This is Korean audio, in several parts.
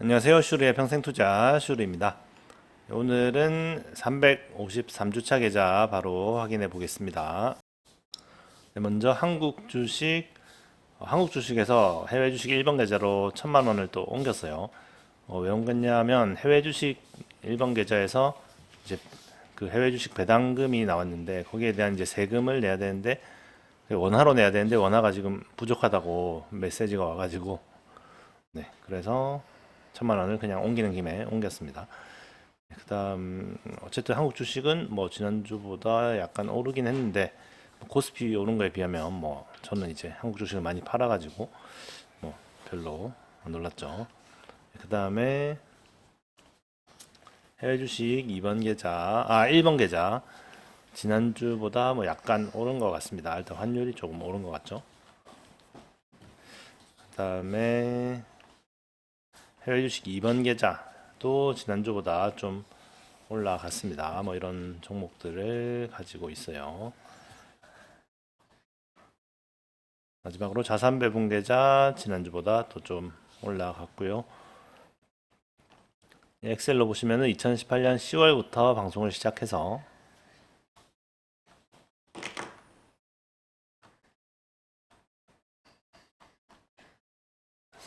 안녕하세요. 슈리의 평생투자 슈리입니다. 오늘은 353주차 계좌 바로 확인해 보겠습니다. 네, 먼저 한국 주식, 어, 한국 주식에서 해외 주식 1번 계좌로 1000만 원을 또 옮겼어요. 어, 왜 옮겼냐면 해외 주식 1번 계좌에서 이제 그 해외 주식 배당금이 나왔는데 거기에 대한 이제 세금을 내야 되는데 원화로 내야 되는데 원화가 지금 부족하다고 메시지가 와가지고 네 그래서 천만 원을 그냥 옮기는 김에 옮겼습니다. 그 다음 어쨌든 한국 주식은 뭐 지난주보다 약간 오르긴 했는데 뭐 코스피 오른 거에 비하면 뭐 저는 이제 한국 주식을 많이 팔아가지고 뭐 별로 안 놀랐죠. 그 다음에 해외 주식 2번 계좌, 아 1번 계좌 지난주보다 뭐 약간 오른 것 같습니다. 일단 환율이 조금 오른 것 같죠. 그 다음에 주식 2번 계좌도 지난주보다 좀 올라갔습니다. 뭐 이런 종목들을 가지고 있어요. 마지막으로 자산 배분 계좌 지난주보다 또좀 올라갔고요. 엑셀로 보시면은 2018년 10월부터 방송을 시작해서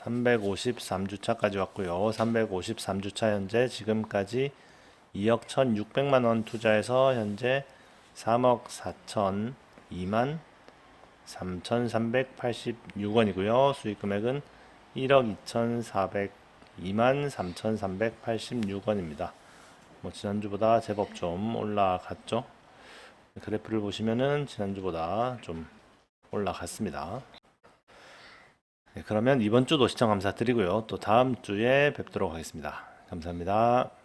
353주차까지 왔고요. 353주차 현재 지금까지 2억 1,600만 원 투자해서 현재 3억 4천 2만 3,386원이고요. 수익 금액은 1억 2,400 2만 3,386원입니다. 뭐 지난주보다 제법 좀 올라갔죠. 그래프를 보시면은 지난주보다 좀 올라갔습니다. 네, 그러면 이번 주도 시청 감사드리고요. 또 다음 주에 뵙도록 하겠습니다. 감사합니다.